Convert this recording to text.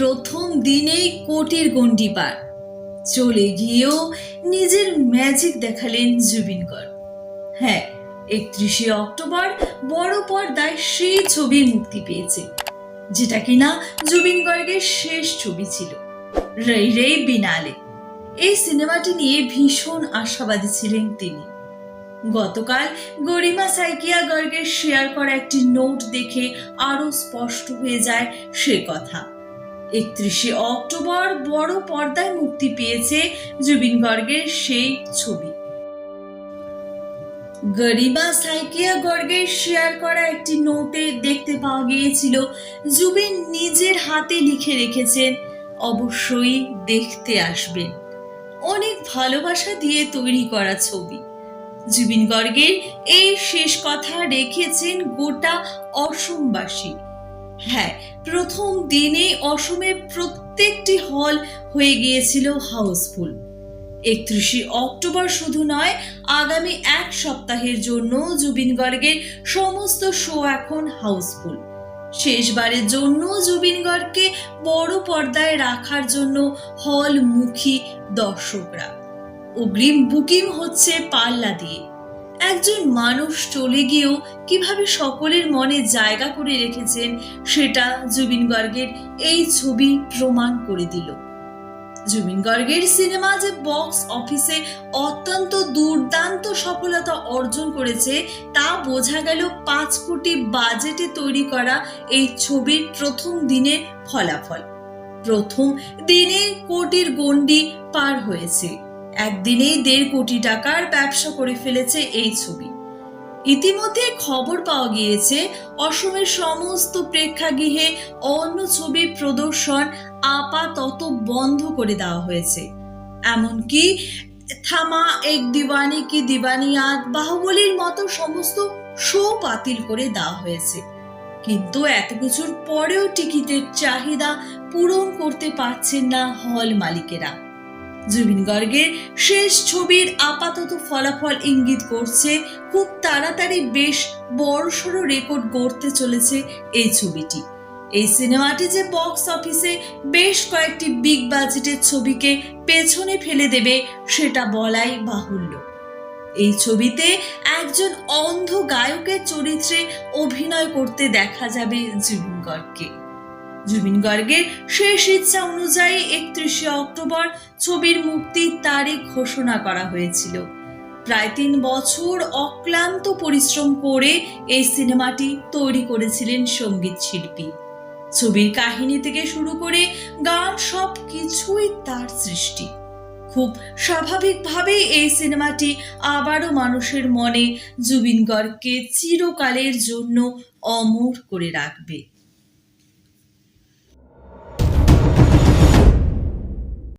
প্রথম দিনেই কোটির গন্ডি পার। চলে গিয়েও নিজের ম্যাজিক দেখালেন জুবিন গর্গ হ্যাঁ একত্রিশে অক্টোবর বড় পর্দায় সেই ছবি মুক্তি পেয়েছে, যেটা কিনা জুবিন গর্গের শেষ ছবি ছিল রেই রে বিনালে। এই সিনেমাটি নিয়ে ভীষণ আশাবাদী ছিলেন তিনি। গতকাল গরিমা সাইকিয়া গর্গের শেয়ার করা একটি নোট দেখে আরও স্পষ্ট হয়ে যায় সে কথা। একত্রিশে অক্টোবর বড় পর্দায় মুক্তি পেয়েছে জুবিন গর্গের সেই ছবি। গরিবা সাইকিয়া গর্গের শেয়ার করা একটি নোটে দেখতে পাওয়া গিয়েছিল, জুবিন নিজের হাতে লিখে রেখেছেন, অবশ্যই দেখতে আসবেন। অনেক ভালোবাসা দিয়ে তৈরি করা ছবি। জুবিন গর্গের এই শেষ কথা রেখেছেন গোটা অসমবাসী হ্যাঁ প্রথম দিনে অসমের প্রত্যেকটি হল হয়ে গিয়েছিল হাউসফুল। একত্রিশে অক্টোবর শুধু নয়, আগামী এক সপ্তাহের জন্য জুবিন গর্গের সমস্ত শো এখন হাউসফুল। শেষবারের জন্য জুবিন গর্গকে বড় পর্দায় রাখার জন্য হলমুখী দর্শকরা। অগ্রিম বুকিং হচ্ছে পাল্লা দিয়ে। একজন মানুষ চলে গিয়েও কীভাবে সকলের মনে জায়গা করে রেখেছেন, সেটা জুবিন গর্গের এই ছবি প্রমাণ করে দিল। জুবিন গর্গের সিনেমা যে বক্স অফিসে অত্যন্ত দুর্দান্ত সফলতা অর্জন করেছে, তা বোঝা গেল পাঁচ কোটি বাজেটে তৈরি করা এই ছবির প্রথম দিনের ফলাফল। প্রথম দিনে কোটির গণ্ডি পার হয়েছে। একদিনেই দেড় কোটি টাকার ব্যবসা করে ফেলেছে এই ছবি। ইতিমধ্যে খবর পাওয়া গিয়েছে, অসমের সমস্ত প্রেক্ষাগৃহে অন্য ছবির প্রদর্শন আপাতত বন্ধ করে দেওয়া হয়েছে। এমনকি থামা এক দিওয়ানি কি দিওয়ানিয়াত বাহুবলীর মতো সমস্ত শো বাতিল করে দেওয়া হয়েছে। কিন্তু এত কিছুর পরেও টিকিটের চাহিদা পূরণ করতে পারছেন না হল মালিকেরা। জুবিন গর্গের শেষ ছবির আপাতত ফলাফল ইঙ্গিত করছে, খুব তাড়াতাড়ি বেশ বড়সড় রেকর্ড গড়তে চলেছে এই ছবিটি। এই সিনেমাটি যে বক্স অফিসে বেশ কয়েকটি বিগ বাজেটের ছবিকে পেছনে ফেলে দেবে, সেটা বলাই বাহুল্য। এই ছবিতে একজন অন্ধ গায়কের চরিত্রে অভিনয় করতে দেখা যাবে জুবিন গর্গকে। জুবিন গর্গের শেষ ইচ্ছা অনুযায়ী একত্রিশে অক্টোবর ছবির মুক্তির তারিখ ঘোষণা করা হয়েছিল। প্রায় তিন বছর অক্লান্ত পরিশ্রম করে এই সিনেমাটি তৈরি করেছিলেন সংগীত শিল্পী। ছবির কাহিনী থেকে শুরু করে গান সব কিছুই তার সৃষ্টি। খুব স্বাভাবিকভাবেই এই সিনেমাটি আবারও মানুষের মনে জুবিন গর্গকে চিরকালের জন্য অমর করে রাখবে।